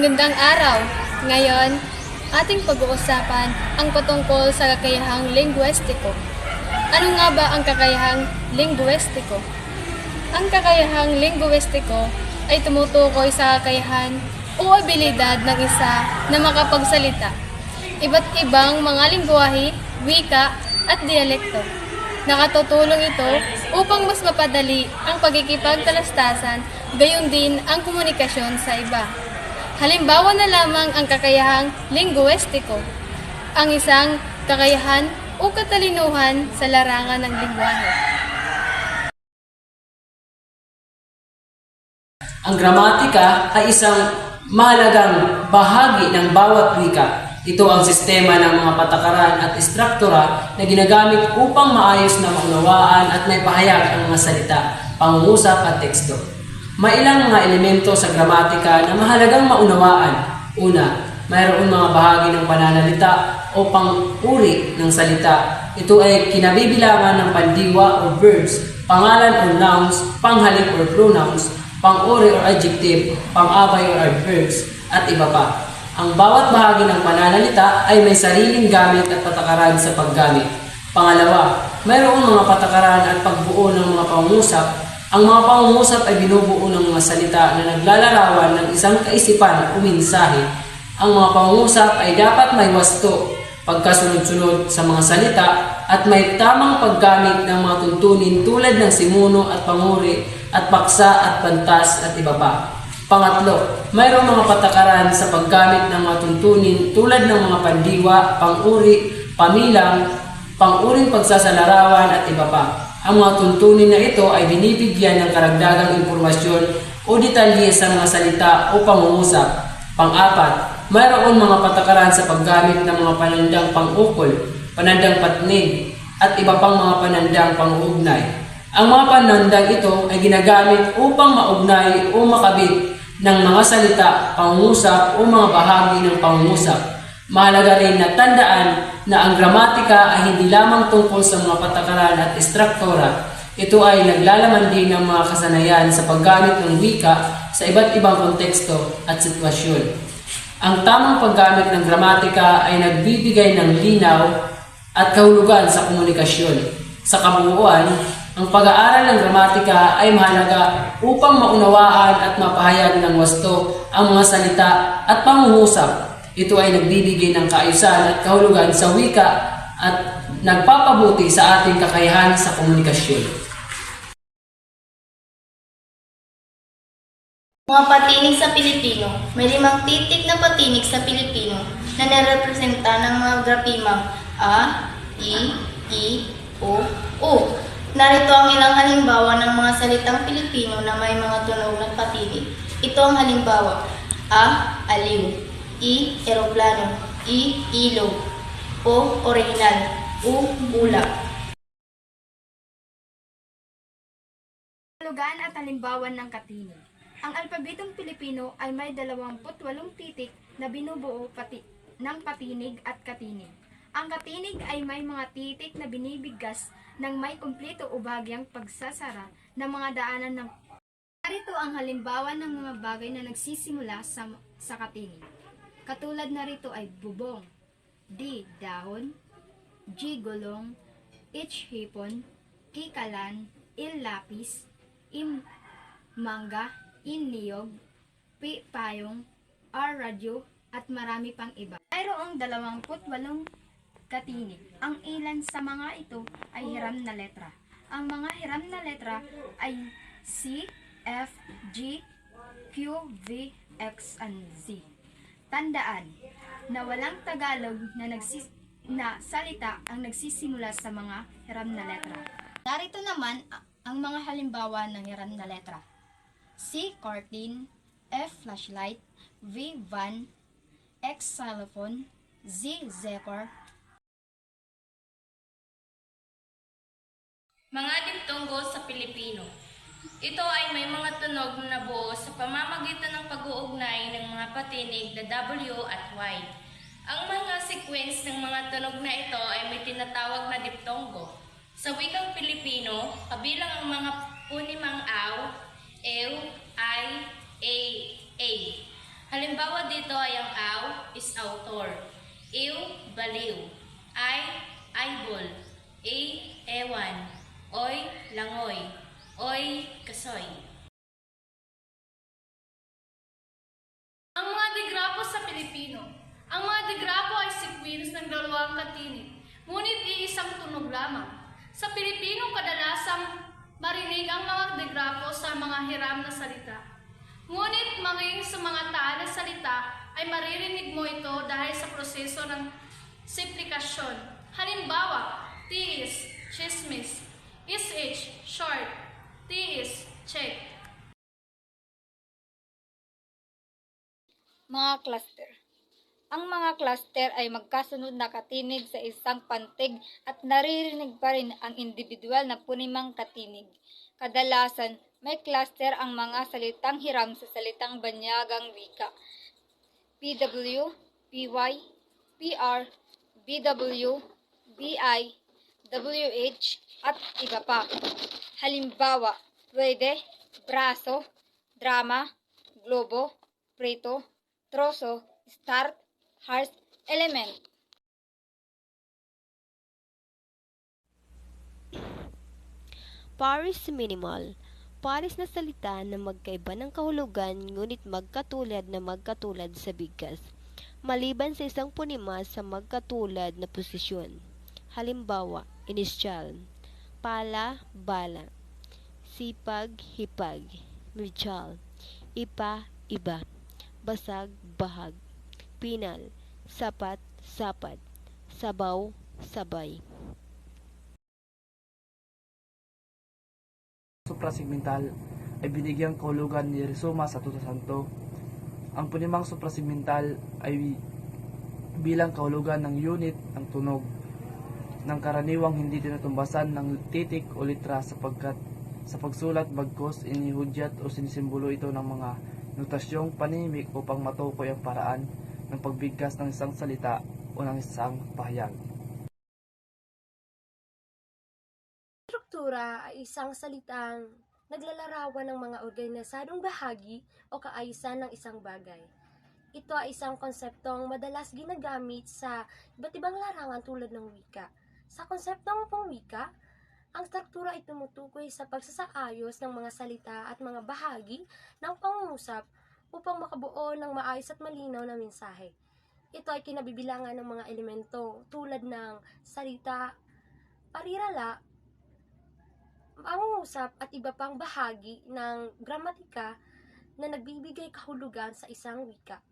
Magandang araw! Ngayon, ating pag-uusapan ang patungkol sa kakayahang linguistiko. Ano nga ba ang kakayahang linguistiko? Ang kakayahang linguistiko ay tumutukoy sa kakayahan o abilidad ng isa na makapagsalita. Iba't ibang mga lingwahe, wika at dialekto. Nakatutulong ito upang mas mapadali ang pagkikipagtalastasan, gayon din ang komunikasyon sa iba. Halimbawa na lamang ang kakayahang linguistiko, ang isang kakayahan o katalinuhan sa larangan ng lingwahe. Ang gramatika ay isang mahalagang bahagi ng bawat wika. Ito ang sistema ng mga patakaran at istruktura na ginagamit upang maayos na maunawaan at maipahayag ang mga salita, pangungusap at teksto. May ilang mga elemento sa gramatika na mahalagang maunawaan. Una, mayroon mga bahagi ng pananalita o pang-uri ng salita. Ito ay kinabibilangan ng pandiwa o verbs, pangalan or nouns, panghalik or pronouns, pang-uri or adjective, pang-abay or adverbs, at iba pa. Ang bawat bahagi ng pananalita ay may sariling gamit at patakaran sa paggamit. Pangalawa, mayroong mga patakaran at pagbuo ng mga pangungusap. Ang mga pangungusap ay binubuo ng mga salita na naglalarawan ng isang kaisipan o mensahe. Ang mga pangungusap ay dapat may wasto, pagkasunod-sunod sa mga salita at may tamang paggamit ng mga tuntunin tulad ng simuno at panguri at paksa at pantas at iba pa. Pangatlo, mayroong mga patakaran sa paggamit ng mga tuntunin tulad ng mga pandiwa, panguri, pamilang, panguring pagsasalarawan at iba pa. Ang mga tuntunin na ito ay binibigyan ng karagdagang impormasyon o detalye sa mga salita o pangungusap. Pang-apat, mayroon mga patakaran sa paggamit ng mga panandang pang-ukol, panandang patnig, at iba pang mga panandang pang-uugnay. Ang mga panandang ito ay ginagamit upang maugnay o makabit ng mga salita, pangungusap o mga bahagi ng pangungusap. Mahalaga rin na tandaan na ang gramatika ay hindi lamang tungkol sa mga patakaran at istruktura. Ito ay naglalaman din ng mga kasanayan sa paggamit ng wika sa iba't ibang konteksto at sitwasyon. Ang tamang paggamit ng gramatika ay nagbibigay ng linaw at kahulugan sa komunikasyon. Sa kabuuan, ang pag-aaral ng gramatika ay mahalaga upang maunawaan at mapahayag ng wasto ang mga salita at pangungusap. Ito ay nagbibigay ng kaayusan at kahulugan sa wika at nagpapabuti sa ating kakayahan sa komunikasyon. Mga patinig sa Pilipino. May limang titik na patinig sa Pilipino na narepresenta ng mga grapimang A, I, I, O, U. Narito ang ilang halimbawa ng mga salitang Pilipino na may mga tunog na patinig. Ito ang halimbawa. A, aliw. I, eroplano. I, ilog. O, original. U, ulap. Lugan at halimbawan ng katinig. Ang alpabetong Pilipino ay may 28 titik na binubuo pati ng patinig at katinig. Ang katinig ay may mga titik na binibigkas ng may kumpleto o bagyang pagsasara ng mga daanan ng Narito ang halimbawa ng mga bagay na nagsisimula sa, sa katinig. Katulad narito ay bubong, D. Dahon, G. Gulong, H. Hipon, Kikalan, Il. Lapis, im mangga, in niyog, pi payong, r radyo, at marami pang iba. Mayroong 28 katinig. Ang ilan sa mga ito ay hiram na letra. Ang mga hiram na letra ay C, F, G, Q, V, X, and Z. Tandaan na walang Tagalog na nagsis na salita ang nagsisimula sa mga hiram na letra. Narito naman ang mga halimbawa ng hiram na letra. C. Curtain F. Flashlight V. Van X. Xylophone Z. Zephyr Mga diptonggo sa Pilipino. Ito ay may mga tunog na nabuo sa pamamagitan ng pag-uugnay ng mga patinig na W at Y. Ang mga sequence ng mga tunog na ito ay may tinatawag na diptonggo. Sa wikang Pilipino, kabilang ang mga punimang aw, ew, ay, a, a. Halimbawa dito ay ang aw is author, iw, baliw, ay, aybol, a, ewan, oy, langoy, oy, kasoy. Ang mga digrapo sa Pilipino. Ang mga digrapo ay sequence ng dalawang katinig, ngunit iisang tunog lamang. Sa Pilipino, kadalasang marinig ang mga digrapo sa mga hiram na salita. Ngunit maging sa mga taal na salita ay maririnig mo ito dahil sa proseso ng simplikasyon. Halimbawa, tiis, chismis, is short, tiis, check, Mga cluster. Ang mga cluster ay magkasunod na katinig sa isang pantig at naririnig pa rin ang individual na punimang katinig. Kadalasan, may cluster ang mga salitang hiram sa salitang banyagang wika. PW, PY, PR, BW, BI, WH, at iba pa. Halimbawa, pwede, braso, drama, globo, preto, troso, start, heart, element. Paris minimal. Paris na salita na magkaiba ng kahulugan ngunit magkatulad na magkatulad sa bigkas. Maliban sa isang punima sa magkatulad na posisyon. Halimbawa, inisyal, pala, bala, sipag, hipag, mutual, ipa, iba, basag, bahag, pinal, sapat, sapat, sabaw, sabay. suprasegmental ay binigyang kahulugan ni Rizoma sa 2002. Ang punimang suprasegmental ay bilang kahulugan ng unit ng tunog ng karaniwang hindi tinutumbasan ng titik o litra sapagkat sa pagsulat bagkos inihudyat o sinisimbolo ito ng mga notasyong panimik upang matukoy ang paraan ng pagbigkas ng isang salita o ng isang pahayag. Struktura ay isang salitang naglalarawan ng mga organisadong bahagi o kaayusan ng isang bagay. Ito ay isang konseptong madalas ginagamit sa iba't ibang larangan tulad ng wika. Sa konseptong pong wika, ang struktura ay tumutukoy sa pagsasaayos ng mga salita at mga bahagi ng pangungusap upang makabuo ng maayos at malinaw na mensahe. Ito ay kinabibilangan ng mga elemento tulad ng salita, parirala, pangungusap at iba pang bahagi ng gramatika na nagbibigay kahulugan sa isang wika.